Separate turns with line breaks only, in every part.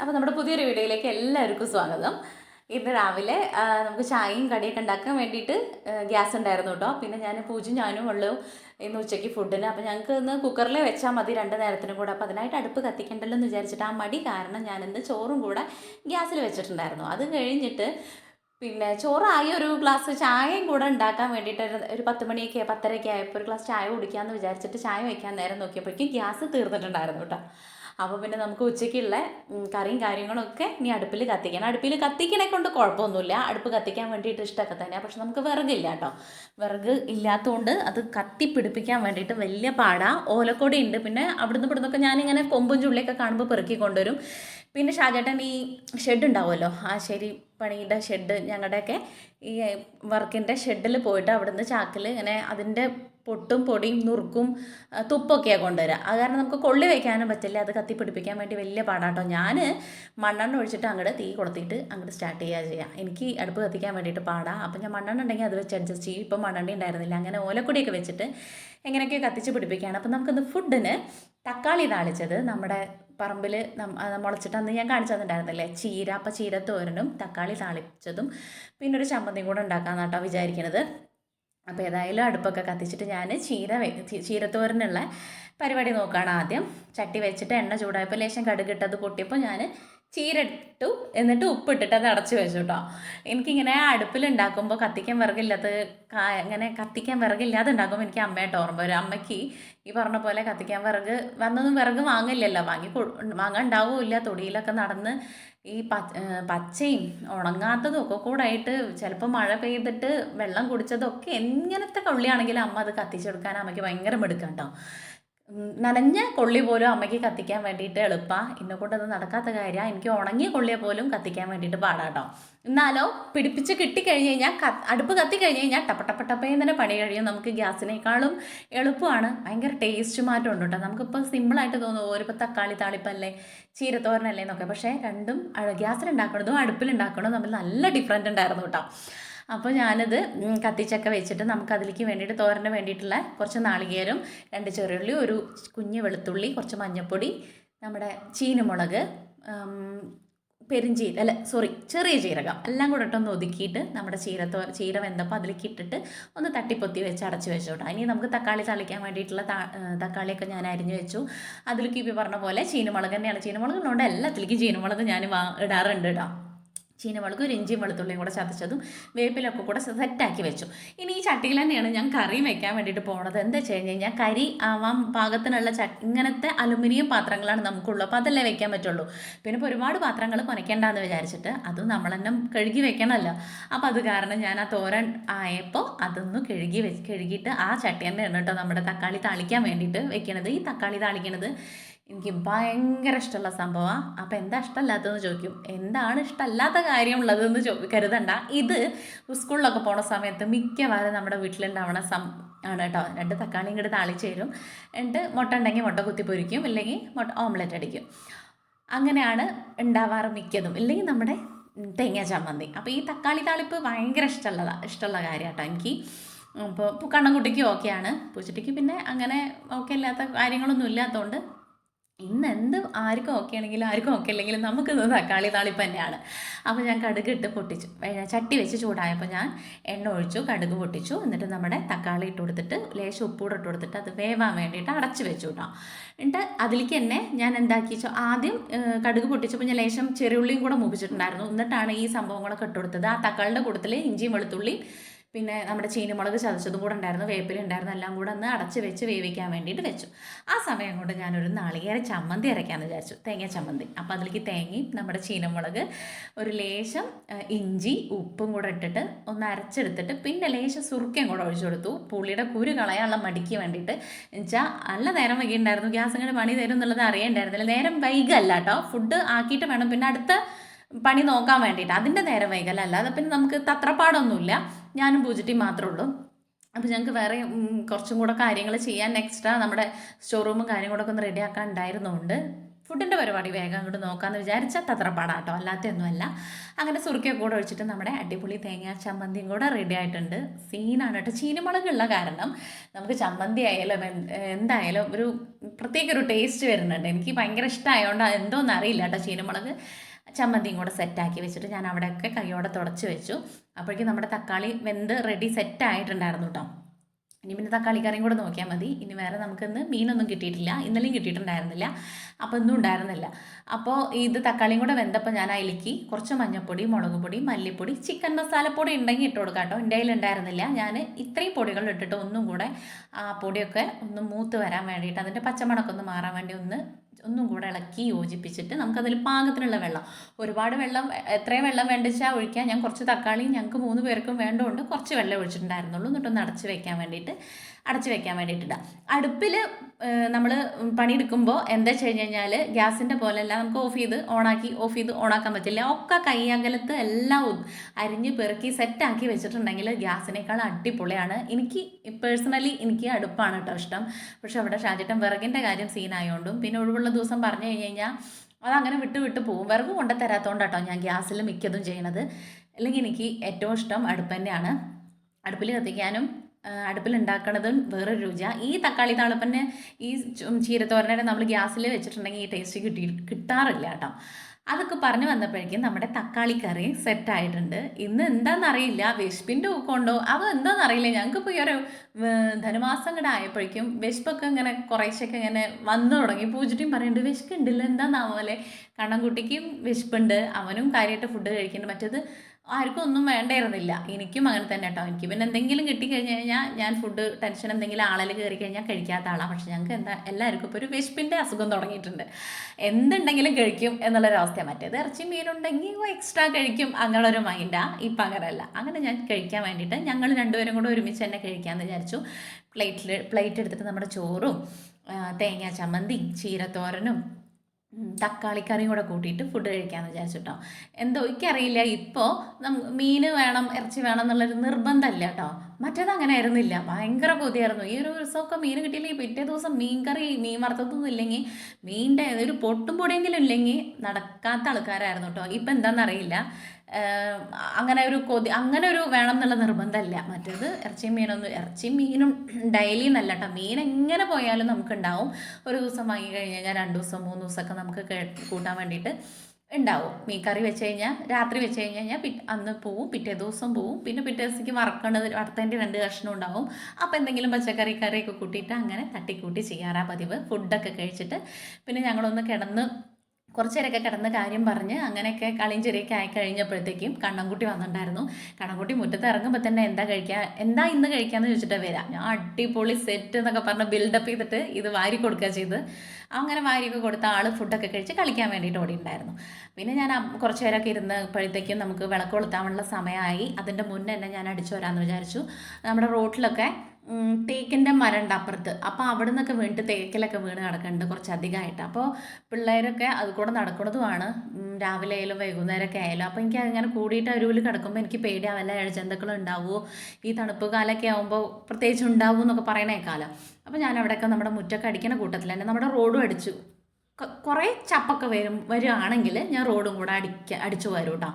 അപ്പോൾ നമ്മുടെ പുതിയൊരു വീഡിയോയിലേക്ക് എല്ലാവർക്കും സ്വാഗതം ഇന്ന് രാവിലെ നമുക്ക് ചായയും കടിയൊക്കെ ഉണ്ടാക്കാൻ വേണ്ടിയിട്ട് ഗ്യാസ് ഉണ്ടായിരുന്നു കേട്ടോ പിന്നെ ഞാൻ പൂജ ഞാനും ഉള്ളൂ ഇന്ന് ഉച്ചയ്ക്ക് ഫുഡിന് അപ്പോൾ ഞങ്ങൾക്ക് ഇന്ന് കുക്കറിൽ വെച്ചാൽ മതി രണ്ട് നേരത്തിനും കൂടെ അപ്പോൾ അതിനായിട്ട് അടുപ്പ് കത്തിക്കണ്ടല്ലോ എന്ന് വിചാരിച്ചിട്ട് ആ മടി കാരണം ഞാൻ ഇന്ന് ചോറും കൂടെ ഗ്യാസിൽ വെച്ചിട്ടുണ്ടായിരുന്നു അത് കഴിഞ്ഞിട്ട് പിന്നെ ചോറായി ഒരു ഗ്ലാസ് ചായയും കൂടെ ഉണ്ടാക്കാൻ വേണ്ടിയിട്ട് ഒരു പത്ത് മണിയൊക്കെ പത്തരയൊക്കെ ആയപ്പോൾ ഒരു ഗ്ലാസ് ചായ കുടിക്കാമെന്ന് വിചാരിച്ചിട്ട് ചായ വയ്ക്കാൻ നേരം നോക്കിയപ്പോഴേക്കും ഗ്യാസ് തീർന്നിട്ടുണ്ടായിരുന്നു കേട്ടോ അപ്പോൾ പിന്നെ നമുക്ക് ഉച്ചയ്ക്കുള്ള കറിയും കാര്യങ്ങളൊക്കെ ഇനി അടുപ്പിൽ കത്തിക്കണം അടുപ്പിൽ കത്തിക്കണേ കൊണ്ട് കുഴപ്പമൊന്നുമില്ല അടുപ്പ് കത്തിക്കാൻ വേണ്ടിയിട്ട് ഇഷ്ടമൊക്കെ തന്നെയാണ് പക്ഷെ നമുക്ക് വിറകില്ല കേട്ടോ വിറക് ഇല്ലാത്തതുകൊണ്ട് അത് കത്തി പിടിപ്പിക്കാൻ വേണ്ടിയിട്ട് വലിയ പാടാ ഓലക്കൊടി ഉണ്ട് പിന്നെ അവിടുന്ന് ഇവിടുന്നൊക്കെ ഞാനിങ്ങനെ കൊമ്പും ചുള്ളിയൊക്കെ കാണുമ്പോൾ പെറുക്കി കൊണ്ടുവരും പിന്നെ ഷാജേട്ടൻ ഈ ഷെഡ് ഉണ്ടാവുമല്ലോ ആ ശരി പണിയുടെ ഷെഡ് ഞങ്ങളുടെയൊക്കെ ഈ വർക്കിൻ്റെ ഷെഡിൽ പോയിട്ട് അവിടുന്ന് ചാക്കിൽ ഇങ്ങനെ അതിൻ്റെ പൊട്ടും പൊടിയും നുറുക്കും തുപ്പൊക്കെയാണ് കൊണ്ടുവരിക അത് കാരണം നമുക്ക് കൊള്ളി വയ്ക്കാനും പറ്റില്ല അത് കത്തിപ്പിടിപ്പിക്കാൻ വേണ്ടി വലിയ പാടാട്ടോ ഞാൻ മണ്ണെണ്ണ ഒഴിച്ചിട്ട് അങ്ങോട്ട് തീ കൊടുത്തിട്ട് അങ്ങോട്ട് സ്റ്റാർട്ട് ചെയ്യുക ചെയ്യാം എനിക്ക് അടുപ്പ് കത്തിക്കാൻ വേണ്ടിയിട്ട് പാടാം അപ്പം ഞാൻ മണ്ണെണ്ണ ഉണ്ടെങ്കിൽ അത് വെച്ച് അഡ്ജസ്റ്റ് ചെയ്യും ഇപ്പം മണ്ണെണ്ണ ഉണ്ടായിരുന്നില്ല അങ്ങനെ ഓലക്കൊടിയൊക്കെ വെച്ചിട്ട് എങ്ങനെയൊക്കെ കത്തിച്ച് പിടിപ്പിക്കുകയാണ് അപ്പം നമുക്കിന്ന് ഫുഡിന് തക്കാളി താളിച്ചത് നമ്മുടെ പറമ്പിൽ മുളച്ചിട്ട് അന്ന് ഞാൻ കാണിച്ചതുണ്ടായിരുന്നില്ലേ ചീര അപ്പം ചീരത്തോരനും തക്കാളി താളിച്ചതും പിന്നെ ഒരു ചമ്മന്തിയും കൂടെ ഉണ്ടാക്കാമെന്നാട്ടോ വിചാരിക്കുന്നത് അപ്പോൾ ഏതായാലും അടുപ്പൊക്കെ കത്തിച്ചിട്ട് ഞാൻ ചീര ചീരത്തോരനുള്ള പരിപാടി നോക്കുകയാണ് ആദ്യം ചട്ടി വെച്ചിട്ട് എണ്ണ ചൂടായപ്പോൾ ലേശം കടുകിട്ടത് പൊട്ടിയപ്പോൾ ഞാൻ ചീര ഇട്ടു എന്നിട്ട് ഉപ്പിട്ടിട്ട് അത് അടച്ചു വെച്ചു കേട്ടോ എനിക്കിങ്ങനെ അടുപ്പിലുണ്ടാക്കുമ്പോൾ കത്തിക്കാൻ വിറകില്ലാത്ത അങ്ങനെ കത്തിക്കാൻ വിറകില്ലാതെ ഉണ്ടാക്കുമ്പോൾ എനിക്ക് അമ്മയായിട്ട് ഓർമ്മ വരും അമ്മയ്ക്ക് ഈ പറഞ്ഞ പോലെ കത്തിക്കാൻ വിറക് വന്നൊന്നും വിറക് വാങ്ങില്ലല്ലോ വാങ്ങി വാങ്ങാൻ ഉണ്ടാവില്ല തൊടിയിലൊക്കെ നടന്ന് ഈ പച്ചയും ഉണങ്ങാത്തതും ഒക്കെ കൂടെ ആയിട്ട് ചിലപ്പോൾ മഴ പെയ്തിട്ട് വെള്ളം കുടിച്ചതൊക്കെ എങ്ങനത്തെ കള്ളിയാണെങ്കിലും അമ്മ അത് കത്തിച്ചെടുക്കാൻ അമ്മയ്ക്ക് ഭയങ്കര മെടുക്കാം കേട്ടോ നനഞ്ഞ കൊള്ളി പോലും അമ്മയ്ക്ക് കത്തിക്കാൻ വേണ്ടിയിട്ട് എളുപ്പമാണ് എന്നെ കൊണ്ടത് നടക്കാത്ത കാര്യമാണ് എനിക്ക് ഉണങ്ങിയ കൊള്ളിയെ പോലും കത്തിക്കാൻ വേണ്ടിയിട്ട് പാടാട്ടോ എന്നാലോ പിടിപ്പിച്ച് കിട്ടിക്കഴിഞ്ഞ് കഴിഞ്ഞാൽ അടുപ്പ് അടുപ്പ് കഴിഞ്ഞ് കഴിഞ്ഞാൽ ടപ്പട്ടപ്പട്ടപ്പയും തന്നെ പണി കഴിയും നമുക്ക് ഗ്യാസിനേക്കാളും എളുപ്പമാണ് ഭയങ്കര ടേസ്റ്റ് മാറ്റം ഉണ്ട് കേട്ടോ നമുക്കിപ്പോൾ സിമ്പിളായിട്ട് തോന്നും ഓരിപ്പോൾ തക്കാളി താളിപ്പല്ലേ ചീരത്തോരനല്ലേ എന്നൊക്കെ പക്ഷേ രണ്ടും ഗ്യാസിലുണ്ടാക്കണതും അടുപ്പിലുണ്ടാക്കണതും തമ്മിൽ നല്ല ഡിഫറൻറ്റ് ഉണ്ടായിരുന്നു കേട്ടോ അപ്പോൾ ഞാനത് കത്തിച്ചൊക്കെ വെച്ചിട്ട് നമുക്ക് അതിലേക്ക് വേണ്ടിയിട്ട് തോരന് വേണ്ടിയിട്ടുള്ള കുറച്ച് നാളികേരം രണ്ട് ചെറിയുള്ളി ഒരു കുഞ്ഞ് വെളുത്തുള്ളി കുറച്ച് മഞ്ഞൾപ്പൊടി നമ്മുടെ ചീനമുളക് പെരിഞ്ചീര അല്ല സോറി ചെറിയ ജീരകം എല്ലാം കൂടെ ഇട്ടൊന്ന് ഒതുക്കിയിട്ട് നമ്മുടെ ചീരത്തോ ചീര വെന്തപ്പോൾ അതിലേക്ക് ഇട്ടിട്ട് ഒന്ന് തട്ടിപ്പൊത്തി വെച്ച് അടച്ച് വെച്ചോട്ടെ ഇനി നമുക്ക് തക്കാളി തളിക്കാൻ വേണ്ടിയിട്ടുള്ള തക്കാളിയൊക്കെ ഞാൻ അരിഞ്ഞു വെച്ചു അതിലേക്ക് ഇപ്പോൾ പറഞ്ഞ പോലെ ചീനമുളക് തന്നെയാണ് ചീനമുളക് ഉള്ളതുകൊണ്ട് എല്ലാത്തിലേക്കും ചീനമുളക് ഞാൻ ഇടാറുണ്ട് കേട്ടോ ചീനമുളകും ഒരു ഇഞ്ചിയും വെളുത്തുള്ളിയും കൂടെ ചതച്ചതും വേപ്പിലൊക്കെ കൂടെ സെറ്റാക്കി വെച്ചു ഇനി ഈ ചട്ടിയിൽ തന്നെയാണ് ഞാൻ കറി വെക്കാൻ വേണ്ടിയിട്ട് പോണത് എന്താ വെച്ച് കഴിഞ്ഞ് കഴിഞ്ഞാൽ കരി ആവാം പാകത്തിനുള്ള ഇങ്ങനത്തെ അലുമിനിയം പാത്രങ്ങളാണ് നമുക്കുള്ളൂ അപ്പോൾ അതല്ലേ വെക്കാൻ പറ്റുള്ളൂ പിന്നെ ഇപ്പോൾ ഒരുപാട് പാത്രങ്ങൾ കുനയ്ക്കേണ്ടെന്ന് വിചാരിച്ചിട്ട് അതും നമ്മൾ തന്നെ കഴുകി വെക്കണമല്ലോ അപ്പോൾ അത് കാരണം ഞാൻ ആ തോരൻ ആയപ്പോൾ അതൊന്ന് കഴുകി വെച്ച് കഴുകിയിട്ട് ആ ചട്ടി തന്നെയാണ് കേട്ടോ നമ്മുടെ തക്കാളി താളിക്കാൻ വേണ്ടിയിട്ട് വെക്കണത് ഈ തക്കാളി താളിക്കണത് എനിക്ക് ഭയങ്കര ഇഷ്ടമുള്ള സംഭവമാണ് അപ്പോൾ എന്താ ഇഷ്ടമല്ലാത്തതെന്ന് ചോദിക്കും എന്താണ് ഇഷ്ടമല്ലാത്ത കാര്യമുള്ളതെന്ന് ചോ കരുതണ്ട ഇത് സ്കൂളിലൊക്കെ പോണ സമയത്ത് മിക്കവാറും നമ്മുടെ വീട്ടിലുണ്ടാവണ സം ആണ് കേട്ടോ രണ്ട് തക്കാളി ഇങ്ങോട്ട് താളിച്ച് തരും എന്നിട്ട് മുട്ട ഉണ്ടെങ്കിൽ മുട്ട കുത്തി പൊരിക്കും ഇല്ലെങ്കിൽ മുട്ട ഓംലെറ്റ് അടിക്കും അങ്ങനെയാണ് ഉണ്ടാവാറ് മിക്കതും ഇല്ലെങ്കിൽ നമ്മുടെ തേങ്ങ ചമ്മന്തി അപ്പോൾ ഈ തക്കാളി താളിപ്പ് ഭയങ്കര ഇഷ്ടമുള്ളതാണ് ഇഷ്ടമുള്ള കാര്യം കേട്ടോ എനിക്ക് അപ്പോൾ കണ്ണൻകുട്ടിക്കും ഓക്കെയാണ് പൂച്ചട്ടിക്ക് പിന്നെ അങ്ങനെ ഓക്കെ അല്ലാത്ത കാര്യങ്ങളൊന്നും ഇല്ലാത്തതുകൊണ്ട് ഇന്ന് എന്ത് ആർക്കും ഓക്കെ ആണെങ്കിലും ആർക്കും ഓക്കെ അല്ലെങ്കിലും നമുക്ക് തക്കാളി താളിപ്പ് തന്നെയാണ് അപ്പോൾ ഞാൻ കടുക് ഇട്ട് പൊട്ടിച്ചു ചട്ടി വെച്ച് ചൂടായപ്പോൾ ഞാൻ എണ്ണ ഒഴിച്ചു കടുക് പൊട്ടിച്ചു എന്നിട്ട് നമ്മുടെ തക്കാളി ഇട്ട് കൊടുത്തിട്ട് ലേശം ഉപ്പൂടെ ഇട്ട് കൊടുത്തിട്ട് അത് വേവാൻ വേണ്ടിയിട്ട് അടച്ച് വെച്ചു കേട്ടോ എന്നിട്ട് അതിലേക്ക് തന്നെ ഞാൻ എന്താക്കി വെച്ചോ ആദ്യം കടുക് പൊട്ടിച്ചപ്പോൾ ഞാൻ ലേശം ചെറിയുള്ളിയും കൂടെ മൂപ്പിച്ചിട്ടുണ്ടായിരുന്നു എന്നിട്ടാണ് ഈ സംഭവങ്ങളൊക്കെ ഇട്ട് കൊടുത്തത് ആ തക്കാളിൻ്റെ കൂട്ടത്തിൽ ഇഞ്ചിയും വെളുത്തുള്ളിയും പിന്നെ നമ്മുടെ ചീനിമുളക് ചതച്ചതും കൂടെ ഉണ്ടായിരുന്നു വേപ്പില ഉണ്ടായിരുന്നു എല്ലാം കൂടെ ഒന്ന് അടച്ച് വെച്ച് വേവിക്കാൻ വേണ്ടിയിട്ട് വെച്ചു ആ സമയം കൊണ്ട് ഞാനൊരു നാളികേര ചമ്മന്തി അരയ്ക്കാമെന്ന് വിചാരിച്ചു തേങ്ങ ചമ്മന്തി അപ്പോൾ അതിലേക്ക് തേങ്ങയും നമ്മുടെ ചീനമുളക് ഒരു ലേശം ഇഞ്ചി ഉപ്പും കൂടെ ഇട്ടിട്ട് ഒന്ന് അരച്ചെടുത്തിട്ട് പിന്നെ ലേശം സുറുക്കയും കൂടെ ഒഴിച്ചു കൊടുത്തു പുളിയുടെ കുരു കളയാനുള്ള മടിക്ക് വേണ്ടിയിട്ട് എന്നുവെച്ചാൽ നല്ല നേരം വൈകിയിട്ടുണ്ടായിരുന്നു ഗ്യാസ് ഇങ്ങനെ പണി തരും എന്നുള്ളത് അറിയേണ്ടായിരുന്നില്ല നേരം വൈകല്ല കേട്ടോ ഫുഡ് ആക്കിയിട്ട് വേണം പിന്നെ അടുത്ത പണി നോക്കാൻ വേണ്ടിയിട്ട് അതിൻ്റെ നേരം വൈകല്ല അല്ലാതെ പിന്നെ നമുക്ക് തത്രപ്പാടൊന്നുമില്ല ഞാനും പൂജറ്റി മാത്രമേ ഉള്ളൂ അപ്പോൾ ഞങ്ങൾക്ക് വേറെ കുറച്ചും കൂടെ കാര്യങ്ങൾ ചെയ്യാൻ എക്സ്ട്രാ നമ്മുടെ ഷോറൂമും കാര്യങ്ങളൊക്കെ ഒന്ന് റെഡിയാക്കാൻ ഉണ്ടായിരുന്നുകൊണ്ട് ഫുഡിൻ്റെ പരിപാടി വേഗം അങ്ങോട്ട് നോക്കാമെന്ന് വിചാരിച്ചാൽ തത്രപ്പാടാട്ടോ അല്ലാത്തൊന്നുമല്ല അങ്ങനെ സുറുക്കിയൊക്കെ കൂടെ ഒഴിച്ചിട്ട് നമ്മുടെ അടിപൊളി തേങ്ങാ ചമ്മന്തിയും കൂടെ റെഡി ആയിട്ടുണ്ട് സീനാണ് കേട്ടോ ചീനമുളകുള്ള കാരണം നമുക്ക് ചമ്മന്തി ആയാലും എന്തായാലും ഒരു പ്രത്യേക ഒരു ടേസ്റ്റ് വരുന്നുണ്ട് എനിക്ക് ഭയങ്കര ഇഷ്ടമായതുകൊണ്ട് എന്തോന്നറിയില്ല കേട്ടോ ചീനിമുളക് ചമ്മന്തിയും കൂടെ സെറ്റാക്കി വെച്ചിട്ട് ഞാൻ അവിടെയൊക്കെ കൈയോടെ തുടച്ച് വെച്ചു അപ്പോഴേക്കും നമ്മുടെ തക്കാളി വെന്ത് റെഡി സെറ്റ് ആയിട്ടുണ്ടായിരുന്നു കേട്ടോ ഇനി പിന്നെ തക്കാളി കറിയും കൂടെ നോക്കിയാൽ മതി ഇനി വേറെ നമുക്കിന്ന് മീനൊന്നും കിട്ടിയിട്ടില്ല ഇന്നലെയും കിട്ടിയിട്ടുണ്ടായിരുന്നില്ല അപ്പോൾ ഒന്നും ഉണ്ടായിരുന്നില്ല അപ്പോൾ ഇത് തക്കാളിയും കൂടെ വെന്തപ്പോൾ ഞാൻ അതിലേക്ക് കുറച്ച് മഞ്ഞൾപ്പൊടി മുളക് പൊടി മല്ലിപ്പൊടി ചിക്കൻ മസാലപ്പൊടി ഉണ്ടെങ്കിൽ ഇട്ട് കൊടുക്കാം കേട്ടോ എൻ്റെ ഉണ്ടായിരുന്നില്ല ഞാൻ ഇത്രയും പൊടികൾ ഇട്ടിട്ട് ഒന്നും കൂടെ ആ പൊടിയൊക്കെ ഒന്ന് മൂത്ത് വരാൻ വേണ്ടിയിട്ട് അതിൻ്റെ പച്ചമണക്കൊന്ന് മാറാൻ വേണ്ടി ഒന്ന് ഒന്നും കൂടെ ഇളക്കി യോജിപ്പിച്ചിട്ട് നമുക്കതിൽ പാകത്തിനുള്ള വെള്ളം ഒരുപാട് വെള്ളം എത്രയും വെള്ളം വേണ്ടിച്ചാൽ ഒഴിക്കാൻ ഞാൻ കുറച്ച് തക്കാളി ഞങ്ങൾക്ക് മൂന്ന് പേർക്കും വേണ്ടതുകൊണ്ട് കുറച്ച് വെള്ളം ഒഴിച്ചിട്ടുണ്ടായിരുന്നുള്ളൂ എന്നിട്ടൊന്ന് അടച്ച് വെക്കാൻ വേണ്ടിയിട്ട് അടച്ചു വെക്കാൻ വേണ്ടിയിട്ടിടുക അടുപ്പിൽ നമ്മൾ പണിയെടുക്കുമ്പോൾ എന്താ വെച്ച് കഴിഞ്ഞ് കഴിഞ്ഞാൽ ഗ്യാസിൻ്റെ പോലെയല്ല നമുക്ക് ഓഫ് ചെയ്ത് ഓണാക്കി ഓഫ് ചെയ്ത് ഓണാക്കാൻ പറ്റില്ല ഒക്കെ കൈയകലത്ത് എല്ലാം അരിഞ്ഞ് പെറുക്കി സെറ്റാക്കി വെച്ചിട്ടുണ്ടെങ്കിൽ ഗ്യാസിനേക്കാൾ അടിപൊളിയാണ് എനിക്ക് പേഴ്സണലി എനിക്ക് അടുപ്പാണ് കേട്ടോ ഇഷ്ടം പക്ഷെ അവിടെ ഷാജിട്ടൻ വിറകിൻ്റെ കാര്യം സീനായതുകൊണ്ടും പിന്നെ ഒഴിവുള്ള ദിവസം പറഞ്ഞു കഴിഞ്ഞ് കഴിഞ്ഞാൽ അതങ്ങനെ വിട്ട് വിട്ട് പോകും വിറക് കൊണ്ടു തരാത്തതുകൊണ്ടാട്ടോ ഞാൻ ഗ്യാസിൽ മിക്കതും ചെയ്യണത് അല്ലെങ്കിൽ എനിക്ക് ഏറ്റവും ഇഷ്ടം അടുപ്പ് തന്നെയാണ് അടുപ്പിൽ കത്തിക്കാനും അടുപ്പിൽ വേറൊരു രുചിയാണ് ഈ തക്കാളി താളിപ്പന്നെ ഈ ചീരത്തോരനായിട്ട് നമ്മൾ ഗ്യാസിൽ വെച്ചിട്ടുണ്ടെങ്കിൽ ഈ ടേസ്റ്റ് കിട്ടി കിട്ടാറില്ല കേട്ടോ അതൊക്കെ പറഞ്ഞു വന്നപ്പോഴേക്കും നമ്മുടെ തക്കാളി കറി സെറ്റായിട്ടുണ്ട് ഇന്ന് എന്താണെന്നറിയില്ല വിശപ്പിൻ്റെ ഊക്കമുണ്ടോ അത് എന്താണെന്നറിയില്ല ഞങ്ങൾക്ക് ഇപ്പോൾ ഈ ഒരു ധനുമാസം കൂടെ ആയപ്പോഴേക്കും വിശപ്പൊക്കെ ഇങ്ങനെ കുറേശ്ശൊക്കെ ഇങ്ങനെ വന്നു തുടങ്ങി പൂജിട്ടും പറയുന്നുണ്ട് വിശക്കുണ്ടല്ലോ എന്താണെന്നാവോലെ കണ്ണൻകുട്ടിക്കും വിശപ്പുണ്ട് അവനും കാര്യമായിട്ട് ഫുഡ് കഴിക്കുന്നുണ്ട് മറ്റേത് ആർക്കും ഒന്നും വേണ്ടായിരുന്നില്ല എനിക്കും അങ്ങനെ തന്നെ കേട്ടോ എനിക്ക് പിന്നെ എന്തെങ്കിലും കിട്ടിക്കഴിഞ്ഞ് കഴിഞ്ഞാൽ ഞാൻ ഫുഡ് ടെൻഷൻ എന്തെങ്കിലും ആളിൽ കയറി കഴിഞ്ഞാൽ കഴിക്കാത്ത ആളാണ് പക്ഷെ ഞങ്ങൾക്ക് എന്താ എല്ലാവർക്കും ഇപ്പോൾ ഒരു വിശപ്പിൻ്റെ അസുഖം തുടങ്ങിയിട്ടുണ്ട് എന്തുണ്ടെങ്കിലും കഴിക്കും എന്നുള്ളൊരവസ്ഥയാണ് മറ്റേത് ഇറച്ചി മീനുണ്ടെങ്കിൽ എക്സ്ട്രാ കഴിക്കും ഒരു മൈൻഡാണ് ഇപ്പം അങ്ങനെയല്ല അങ്ങനെ ഞാൻ കഴിക്കാൻ വേണ്ടിയിട്ട് ഞങ്ങൾ രണ്ടുപേരും കൂടെ ഒരുമിച്ച് തന്നെ കഴിക്കാമെന്ന് വിചാരിച്ചു പ്ലേറ്റിൽ പ്ലേറ്റ് എടുത്തിട്ട് നമ്മുടെ ചോറും തേങ്ങാ ചമ്മന്തി ചീരത്തോരനും തക്കാളി കറിയും കൂടെ കൂട്ടിയിട്ട് ഫുഡ് കഴിക്കാമെന്ന് വിചാരിച്ചു കേട്ടോ എന്തോ എനിക്കറിയില്ല ഇപ്പോൾ മീൻ വേണം ഇറച്ചി വേണം എന്നുള്ളൊരു നിർബന്ധമല്ല കേട്ടോ മറ്റേത് അങ്ങനെ ആയിരുന്നില്ല ഭയങ്കര കൊതിയായിരുന്നു ഈ ഒരു ദിവസമൊക്കെ മീൻ കിട്ടിയില്ലെങ്കിൽ പിറ്റേ ദിവസം മീൻ കറി മീൻ വറുത്തതൊന്നും ഇല്ലെങ്കിൽ മീൻ്റെ ഒരു പൊട്ടും പൊടിയെങ്കിലും ഇല്ലെങ്കിൽ നടക്കാത്ത ആൾക്കാരായിരുന്നു കേട്ടോ ഇപ്പം എന്താണെന്നറിയില്ല അങ്ങനെ ഒരു കൊതി അങ്ങനെ ഒരു വേണം എന്നുള്ള നിർബന്ധമല്ല മറ്റേത് ഇറച്ചിയും മീനൊന്നും ഇറച്ചിയും മീനും ഡെയിലി എന്നല്ല കേട്ടോ മീൻ എങ്ങനെ പോയാലും ഉണ്ടാവും ഒരു ദിവസം വാങ്ങി കഴിഞ്ഞ് കഴിഞ്ഞാൽ രണ്ട് ദിവസം മൂന്ന് ദിവസമൊക്കെ നമുക്ക് കൂട്ടാൻ വേണ്ടിയിട്ട് ഉണ്ടാവും മീൻ കറി വെച്ച് കഴിഞ്ഞാൽ രാത്രി വെച്ച് കഴിഞ്ഞ് കഴിഞ്ഞാൽ അന്ന് പോവും പിറ്റേ ദിവസം പോവും പിന്നെ പിറ്റേ ദിവസത്തേക്ക് വറക്കേണ്ടത് വറുത്തതിൻ്റെ രണ്ട് കഷ്ണം ഉണ്ടാവും അപ്പോൾ എന്തെങ്കിലും പച്ചക്കറി കറിയൊക്കെ കൂട്ടിയിട്ട് അങ്ങനെ തട്ടിക്കൂട്ടി ചെയ്യാറാ പതിവ് ഫുഡൊക്കെ കഴിച്ചിട്ട് പിന്നെ ഞങ്ങളൊന്ന് കിടന്ന് കുറച്ചേരൊക്കെ നേരമൊക്കെ കിടന്ന് കാര്യം പറഞ്ഞ് അങ്ങനെയൊക്കെ കളിയും ചെറിയൊക്കെ ആയി കഴിഞ്ഞപ്പോഴത്തേക്കും കണ്ണൻകുട്ടി വന്നിട്ടുണ്ടായിരുന്നു കണ്ണൻകുട്ടി മുറ്റത്ത് ഇറങ്ങുമ്പോൾ തന്നെ എന്താ കഴിക്കുക എന്താ ഇന്ന് കഴിക്കാന്ന് ചോദിച്ചിട്ട് വരാം ഞാൻ അടിപൊളി സെറ്റ് എന്നൊക്കെ പറഞ്ഞ് ബിൽഡപ്പ് ചെയ്തിട്ട് ഇത് വാരി കൊടുക്കുക ചെയ്ത് അങ്ങനെ വാരിയൊക്കെ കൊടുത്ത ആൾ ഫുഡൊക്കെ കഴിച്ച് കളിക്കാൻ വേണ്ടിയിട്ട് ഓടിയിട്ടുണ്ടായിരുന്നു പിന്നെ ഞാൻ കുറച്ച് പേരൊക്കെ ഇരുന്നപ്പോഴത്തേക്കും നമുക്ക് വിളക്ക് കൊളുത്താനുള്ള സമയമായി അതിൻ്റെ മുന്നേ തന്നെ ഞാൻ അടിച്ചു വരാമെന്ന് വിചാരിച്ചു നമ്മുടെ റോട്ടിലൊക്കെ തേക്കിൻ്റെ മരം ഉണ്ട് അപ്പുറത്ത് അപ്പോൾ അവിടെ നിന്നൊക്കെ വീണിട്ട് തേക്കിലൊക്കെ വീണ് കിടക്കുന്നുണ്ട് കുറച്ചധികമായിട്ട് അപ്പോൾ പിള്ളേരൊക്കെ അത് കൂടെ നടക്കുന്നതുമാണ് രാവിലെ ആയാലും വൈകുന്നേരമൊക്കെ ആയാലും അപ്പോൾ എനിക്ക് അങ്ങനെ കൂടിയിട്ട് അരുവിൽ കിടക്കുമ്പോൾ എനിക്ക് പേടിയാവും എല്ലാ ഇഴജന്തുക്കളും ഉണ്ടാവുമോ ഈ തണുപ്പ് കാലമൊക്കെ ആകുമ്പോൾ പ്രത്യേകിച്ച് ഉണ്ടാവും എന്നൊക്കെ പറയണേക്കാലം അപ്പോൾ ഞാൻ അവിടെയൊക്കെ നമ്മുടെ മുറ്റൊക്കെ അടിക്കുന്ന കൂട്ടത്തിൽ തന്നെ നമ്മുടെ റോഡും അടിച്ചു കുറെ ചപ്പൊക്കെ വരും വരികയാണെങ്കിൽ ഞാൻ റോഡും കൂടെ അടിക്ക അടിച്ചു വരും കേട്ടോ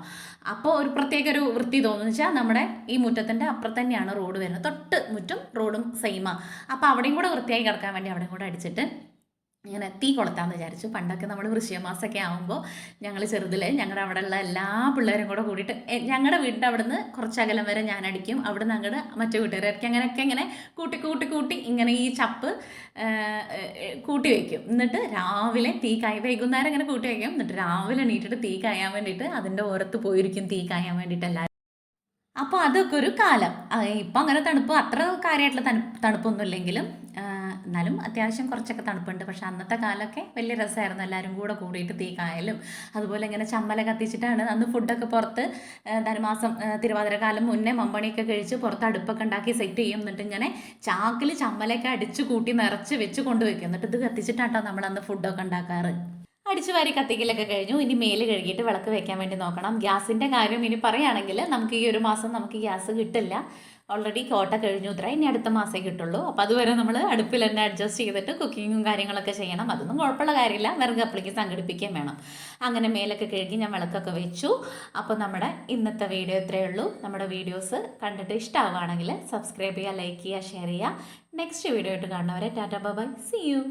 അപ്പോൾ ഒരു പ്രത്യേക ഒരു വൃത്തി തോന്നുന്നു വെച്ചാൽ നമ്മുടെ ഈ മുറ്റത്തിൻ്റെ അപ്പുറം തന്നെയാണ് റോഡ് വരുന്നത് തൊട്ട് മുറ്റും റോഡും സെയിമാണ് അപ്പോൾ അവിടെയും കൂടെ വൃത്തിയായി കിടക്കാൻ വേണ്ടി അവിടെയും കൂടെ അടിച്ചിട്ട് ഇങ്ങനെ തീ കൊളുത്താന്ന് വിചാരിച്ചു പണ്ടൊക്കെ നമ്മൾ വൃശ്യമാസമൊക്കെ ആകുമ്പോൾ ഞങ്ങൾ ചെറുതിൽ ഞങ്ങളുടെ അവിടെയുള്ള എല്ലാ പിള്ളേരും കൂടെ കൂടിയിട്ട് ഞങ്ങളുടെ വീടിൻ്റെ അവിടുന്ന് കുറച്ച് അകലം വരെ ഞാൻ അടിക്കും അവിടുന്ന് അങ്ങോട്ട് മറ്റു വീട്ടുകാരായിരിക്കും അങ്ങനെയൊക്കെ ഇങ്ങനെ കൂട്ടി കൂട്ടി കൂട്ടി ഇങ്ങനെ ഈ ചപ്പ് കൂട്ടി വയ്ക്കും എന്നിട്ട് രാവിലെ തീ കായ വൈകുന്നേരം ഇങ്ങനെ കൂട്ടി വയ്ക്കും എന്നിട്ട് രാവിലെ എണീറ്റിട്ട് തീ കായാൻ വേണ്ടിയിട്ട് അതിൻ്റെ ഓരത്ത് പോയിരിക്കും തീ കായാൻ വേണ്ടിയിട്ട് എല്ലാവരും അപ്പോൾ അതൊക്കെ ഒരു കാലം ഇപ്പം അങ്ങനെ തണുപ്പ് അത്ര കാര്യമായിട്ടുള്ള തണുപ്പ് ഇല്ലെങ്കിലും എന്നാലും അത്യാവശ്യം കുറച്ചൊക്കെ തണുപ്പുണ്ട് പക്ഷെ അന്നത്തെ കാലമൊക്കെ വലിയ രസമായിരുന്നു എല്ലാവരും കൂടെ കൂടിയിട്ട് തീ കായലും അതുപോലെ ഇങ്ങനെ ചമ്മല കത്തിച്ചിട്ടാണ് അന്ന് ഫുഡൊക്കെ പുറത്ത് ധനുമാസം തിരുവാതിരക്കാലം മുന്നേ മമ്പണിയൊക്കെ കഴിച്ച് പുറത്ത് അടുപ്പൊക്കെ ഉണ്ടാക്കി സെറ്റ് ചെയ്യും എന്നിട്ട് ഇങ്ങനെ ചാക്കിൽ ചമ്മലൊക്കെ അടിച്ച് കൂട്ടി നിറച്ച് വെച്ച് കൊണ്ടുവയ്ക്കും എന്നിട്ട് ഇത് കത്തിച്ചിട്ടാട്ടോ അന്ന് ഫുഡൊക്കെ ഉണ്ടാക്കാറ് അടിച്ചു വാരി കത്തിക്കലൊക്കെ കഴിഞ്ഞു ഇനി മേല് കഴുകിയിട്ട് വിളക്ക് വെക്കാൻ വേണ്ടി നോക്കണം ഗ്യാസിൻ്റെ കാര്യം ഇനി പറയുകയാണെങ്കിൽ നമുക്ക് ഈ ഒരു മാസം നമുക്ക് ഗ്യാസ് കിട്ടില്ല ഓൾറെഡി കോട്ട കഴിഞ്ഞു ഉത്ര ഇനി അടുത്ത മാസമേ കിട്ടുള്ളൂ അപ്പോൾ അതുവരെ നമ്മൾ അടുപ്പിൽ തന്നെ അഡ്ജസ്റ്റ് ചെയ്തിട്ട് കുക്കിങ്ങും കാര്യങ്ങളൊക്കെ ചെയ്യണം അതൊന്നും കുഴപ്പമുള്ള കാര്യമില്ല വിറക് അപ്പളിക്ക് സംഘടിപ്പിക്കുകയും വേണം അങ്ങനെ മേലൊക്കെ കഴുകി ഞാൻ വിളക്കൊക്കെ വെച്ചു അപ്പോൾ നമ്മുടെ ഇന്നത്തെ വീഡിയോ ഇത്രയേ ഉള്ളൂ നമ്മുടെ വീഡിയോസ് കണ്ടിട്ട് ഇഷ്ടമാവുകയാണെങ്കിൽ സബ്സ്ക്രൈബ് ചെയ്യുക ലൈക്ക് ചെയ്യുക ഷെയർ ചെയ്യുക നെക്സ്റ്റ് വീഡിയോ ആയിട്ട് കാണുന്നവരെ ടാറ്റ ബൈ സി യു